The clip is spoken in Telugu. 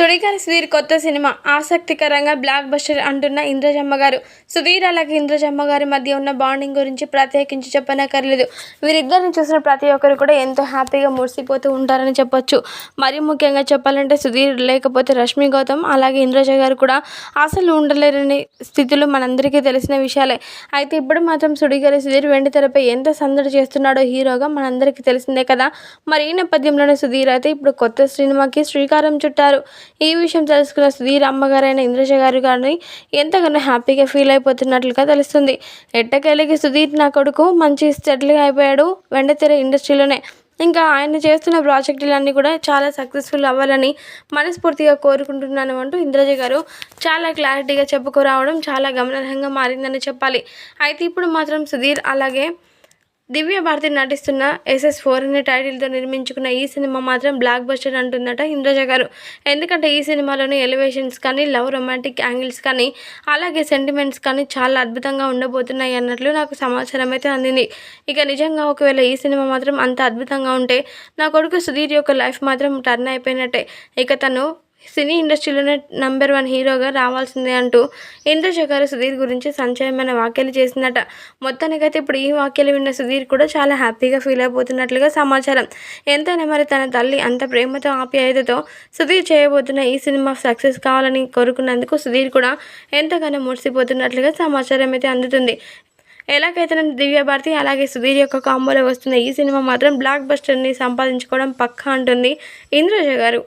సుడిగారి సుధీర్ కొత్త సినిమా ఆసక్తికరంగా బ్లాక్ బస్టర్ అంటున్న ఇంద్రజమ్మ గారు. సుధీర్ అలాగే ఇంద్రజమ్మ గారి మధ్య ఉన్న బాండింగ్ గురించి ప్రత్యేకించి చెప్పనక్కర్లేదు. వీరిద్దరిని చూసిన ప్రతి ఒక్కరు కూడా ఎంతో హ్యాపీగా మురిసిపోతూ ఉంటారని చెప్పొచ్చు. మరీ ముఖ్యంగా చెప్పాలంటే సుధీర్ లేకపోతే రష్మి గౌతమ్ అలాగే ఇంద్రజ గారు కూడా అసలు ఉండలేరని స్థితిలో మనందరికీ తెలిసిన విషయాలే. అయితే ఇప్పుడు మాత్రం సుడిగారి సుధీర్ వెండి తెరపై ఎంత సందడి చేస్తున్నాడో హీరోగా మనందరికీ తెలిసిందే కదా. మరి ఈ నేపథ్యంలోనే సుధీర్ అయితే ఇప్పుడు కొత్త సినిమాకి శ్రీకారం చుట్టారు. ఈ విషయం తెలుసుకున్న సుధీర్ అమ్మగారైన ఇంద్రజ గారు కానీ ఎంతగానో హ్యాపీగా ఫీల్ అయిపోతున్నట్లుగా తెలుస్తుంది. ఎట్టకేళ్ళకి సుధీర్ నా కొడుకు మంచి సెటిల్గా అయిపోయాడు. వెండతెర ఇండస్ట్రీలోనే. ఇంకా ఆయన చేస్తున్న ప్రాజెక్టులన్నీ కూడా చాలా సక్సెస్ఫుల్ అవ్వాలని మనస్ఫూర్తిగా కోరుకుంటున్నాను అంటూ ఇంద్రజ గారు చాలా క్లారిటీగా చెప్పుకురావడం చాలా గమనార్హంగా మారిందని చెప్పాలి. అయితే ఇప్పుడు మాత్రం సుధీర్ అలాగే దివ్య భారతి నటిస్తున్న ఎస్ఎస్ ఫోర్ అనే టైటిల్తో నిర్మించుకున్న ఈ సినిమా మాత్రం బ్లాక్ బస్టర్ అంటుందట ఇంద్రజ గారు. ఎందుకంటే ఈ సినిమాలోని ఎలివేషన్స్ కానీ లవ్ రొమాంటిక్ యాంగిల్స్ కానీ అలాగే సెంటిమెంట్స్ కానీ చాలా అద్భుతంగా ఉండబోతున్నాయి అన్నట్లు నాకు సమాచారం అయితే అందింది. ఇక నిజంగా ఒకవేళ ఈ సినిమా మాత్రం అంత అద్భుతంగా ఉంటే నా కొడుకు సుధీర్ యొక్క లైఫ్ మాత్రం టర్న్ అయిపోయినట్టే. ఇక తను సినీ ఇండస్ట్రీలోనే నంబర్ వన్ హీరోగా రావాల్సిందే అంటూ ఇంద్రజ గారు సుధీర్ గురించి సంచలనమైన వ్యాఖ్యలు చేసిందట. మొత్తానికైతే ఇప్పుడు ఈ వ్యాఖ్యలు విన్న సుధీర్ కూడా చాలా హ్యాపీగా ఫీల్ అయిపోతున్నట్లుగా సమాచారం. ఎంతైనా మరి తన తల్లి అంత ప్రేమతో ఆప్యాయతతో సుధీర్ చేయబోతున్న ఈ సినిమా సక్సెస్ కావాలని కోరుకున్నందుకు సుధీర్ కూడా ఎంతగానో మురిసిపోతున్నట్లుగా సమాచారం అయితే అందుతుంది. ఎలాగైతే దివ్య భారతి అలాగే సుధీర్ యొక్క కాంబోలో వస్తున్న ఈ సినిమా మాత్రం బ్లాక్ బస్టర్ని సంపాదించుకోవడం పక్కా అంటుంది ఇంద్రజ గారు